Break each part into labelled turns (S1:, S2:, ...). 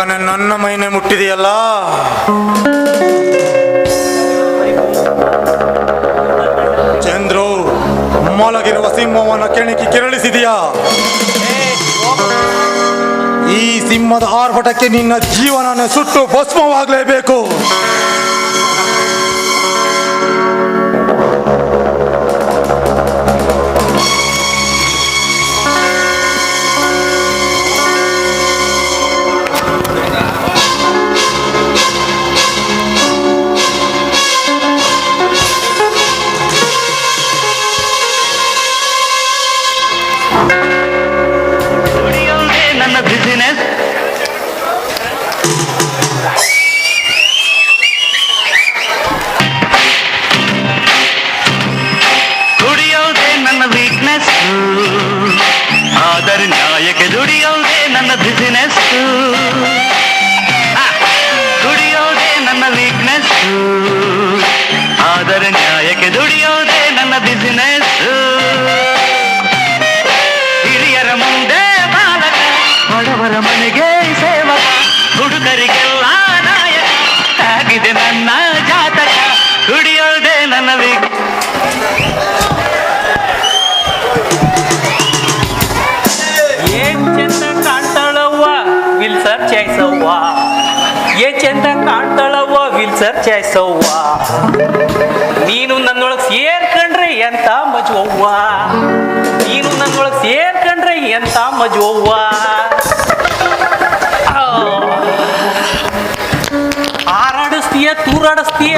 S1: ಇದೆಯಲ್ಲ ಚಂದ್ರು ಮಲಗಿರುವ ಸಿಂಹವನ್ನು ಕೆಣಕಿ ಕೆರಳಿಸಿದೆಯಾ? ಈ ಸಿಂಹದ ಆರ್ಭಟಕ್ಕೆ ನಿನ್ನ ಜೀವನನ ಸುಟ್ಟು ಭಸ್ಮವಾಗಲೇಬೇಕು.
S2: ದುಡಿಯೋದೇ ನನ್ನ ಬಿಸಿನೆಸ್ ದುಡಿಯೋದೇ ನನ್ನ ವೀಕ್ನೆಸ್ ಆದರೆ ನ್ಯಾಯಕ್ಕೆ ದುಡಿಯೋದೇ ನನ್ನ ಬಿಸಿನೆಸ್
S3: ವಿಲ್ಸರ್ ಚಾಯ್ಸವ್ವ ಏನ್ ಚಂದ ಕಾಣ್ತಾಳವ್ವ ವಿಲ್ಸರ್ ಚಾಯ್ಸವ್ವ ನೀನು ನನ್ನೊಳಗ್ ಸೇರ್ಕಂಡ್ರೆ ಎಂತ ಮಜುವ್ವ ನೀನು ನನ್ನೊಳಗ್ ಸೇರ್ಕಂಡ್ರೆ ಎಂತ ಮಜುವ್ವ ಆರಾಡಿಸ್ತೀಯ, ತೂರಾಡಿಸ್ತೀಯ?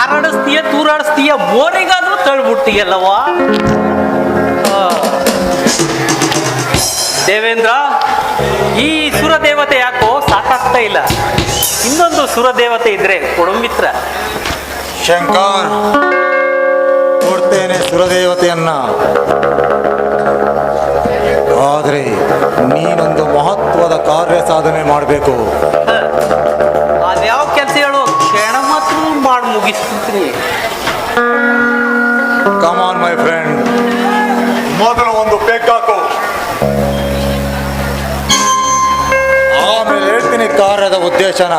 S3: ಆರಾಡಿಸ್ತೀಯ, ತೂರಾಡಿಸ್ತೀಯ? ಮೋರಿಗಾದ್ರೂ ತಳ್ಬಿಡ್ತೀಯಲ್ಲವ್ವ? ಆ. ದೇವೇಂದ್ರ ಈ ಸುರದೇವತೆ ಯಾಕೋ ಸಾಕಾಗ್ತಾ ಇಲ್ಲ? ಇನ್ನೊಂದು ಸುರದೇವತೆ ಇದ್ರೆ ಕೊಡು ಮಿತ್ರ
S1: ಶಂಕರ್ ಕೊಡ್ತೇನೆ ಸುರದೇವತೆಯನ್ನ. ಆದರೆ ನೀನೊಂದು ಮಹತ್ವದ ಕಾರ್ಯ ಸಾಧನೆ ಮಾಡಬೇಕು.
S3: ಅದ್ಯಾವ ಕೆಲಸ ಹೇಳು? ಕ್ಷಣ ಮಾತ್ರ ಮಾಡಿ ಮುಗಿಸ್ತೀನಿ.
S1: ಕಮಾನ್ ಮೈ ಫ್ರೆಂಡ್ ಮೊದಲು ಒಂದು ಪೆಗ್ ಆಮೇಲೆ ಉದ್ದೇಶನ.